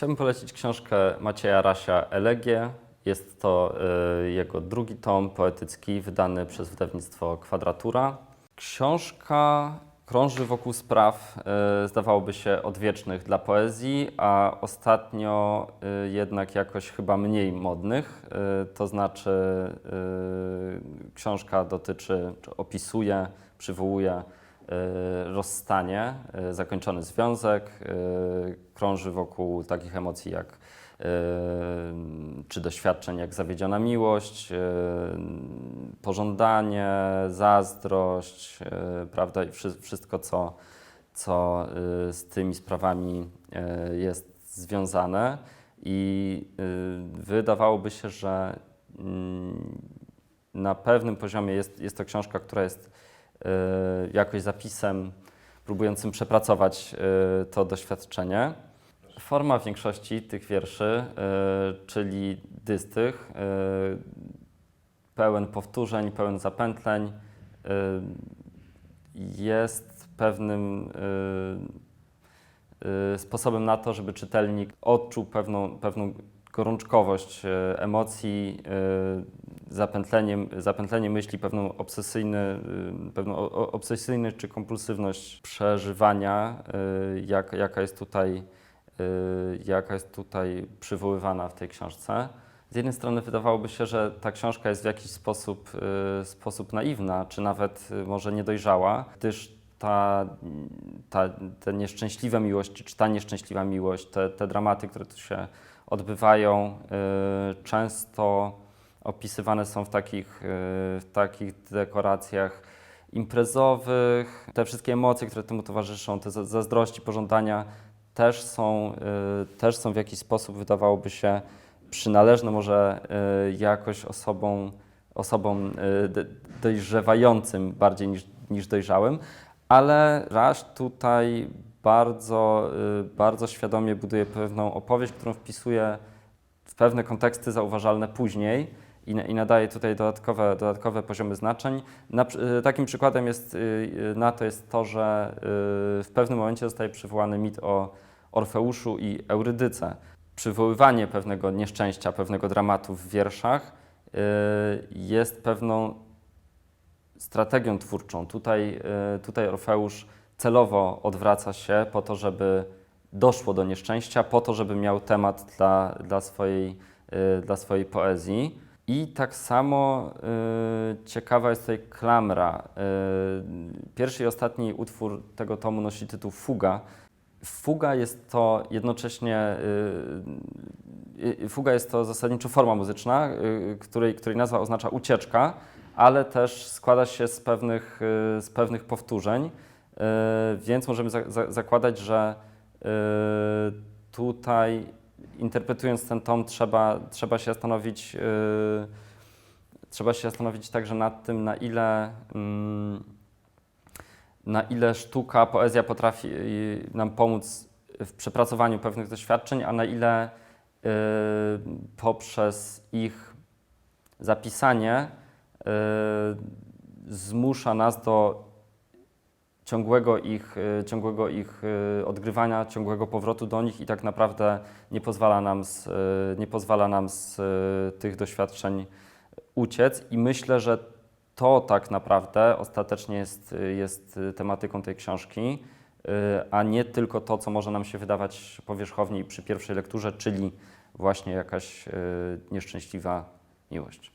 Chciałbym polecić książkę Macieja Rasia Elegie. Jest to y, jego drugi tom poetycki, wydany przez wydawnictwo Kwadratura. Książka krąży wokół spraw, y, zdawałoby się, odwiecznych dla poezji, a ostatnio y, jednak jakoś chyba mniej modnych. To znaczy, książka dotyczy, czy opisuje, przywołuje rozstanie, y, zakończony związek, y, krąży wokół takich emocji jak czy doświadczeń jak zawiedziona miłość, pożądanie, zazdrość, prawda, i wszy- wszystko, co, co z tymi sprawami jest związane. I wydawałoby się, że mm, na pewnym poziomie jest, jest to książka, która jest jakoś zapisem próbującym przepracować y, to doświadczenie. Forma większości tych wierszy, y, czyli dystych, y, pełen powtórzeń, pełen zapętleń, y, jest pewnym y, y, sposobem na to, żeby czytelnik odczuł pewną, pewną gorączkowość y, emocji, y, zapętlenie, myśli, pewną obsesyjny, y, pewną obsesyjność czy kompulsywność przeżywania, y, jak, jaka jest tutaj y, jaka jest tutaj przywoływana w tej książce. Z jednej strony wydawałoby się, że ta książka jest w jakiś sposób, sposób naiwna, czy nawet może niedojrzała, gdyż ta, ta, te nieszczęśliwe miłości, czy ta nieszczęśliwa miłość, te, te dramaty, które tu się odbywają, często opisywane są w takich, y, w takich dekoracjach imprezowych. Te wszystkie emocje, które temu towarzyszą, te za- zazdrości, pożądania, też są, y, też są w jakiś sposób, wydawałoby się, przynależne może y, jakoś osobom, osobom dojrzewającym bardziej niż, niż dojrzałym, ale Raś tutaj bardzo, bardzo świadomie buduje pewną opowieść, którą wpisuje w pewne konteksty zauważalne później i, i nadaje tutaj dodatkowe, dodatkowe poziomy znaczeń. Na, y, takim przykładem jest, y, y, na to jest to, że w pewnym momencie zostaje przywołany mit o Orfeuszu i Eurydyce. Przywoływanie pewnego nieszczęścia, pewnego dramatu w wierszach jest pewną strategią twórczą. Tutaj, tutaj Orfeusz celowo odwraca się po to, żeby doszło do nieszczęścia, po to, żeby miał temat dla, dla, swojej, dla swojej poezji. I tak samo y, ciekawa jest tutaj klamra. Y, pierwszy i ostatni utwór tego tomu nosi tytuł Fuga. Fuga jest to jednocześnie y, y, fuga jest to zasadniczo forma muzyczna, y, której, której nazwa oznacza ucieczka, ale też składa się z pewnych, y, z pewnych powtórzeń, y, więc możemy za, za, zakładać, że y, tutaj interpretując ten tom trzeba, trzeba się zastanowić y, trzeba się zastanowić także nad tym, na ile mm, na ile sztuka, poezja potrafi y, nam pomóc w przepracowaniu pewnych doświadczeń, a na ile y, poprzez ich zapisanie y, zmusza nas do ciągłego ich, y, ciągłego ich y, odgrywania, ciągłego powrotu do nich i tak naprawdę nie pozwala nam z, y, nie pozwala nam z tych doświadczeń uciec i myślę, że to tak naprawdę ostatecznie jest, jest tematyką tej książki, a nie tylko to, co może nam się wydawać powierzchownie i przy pierwszej lekturze, czyli właśnie jakaś nieszczęśliwa miłość.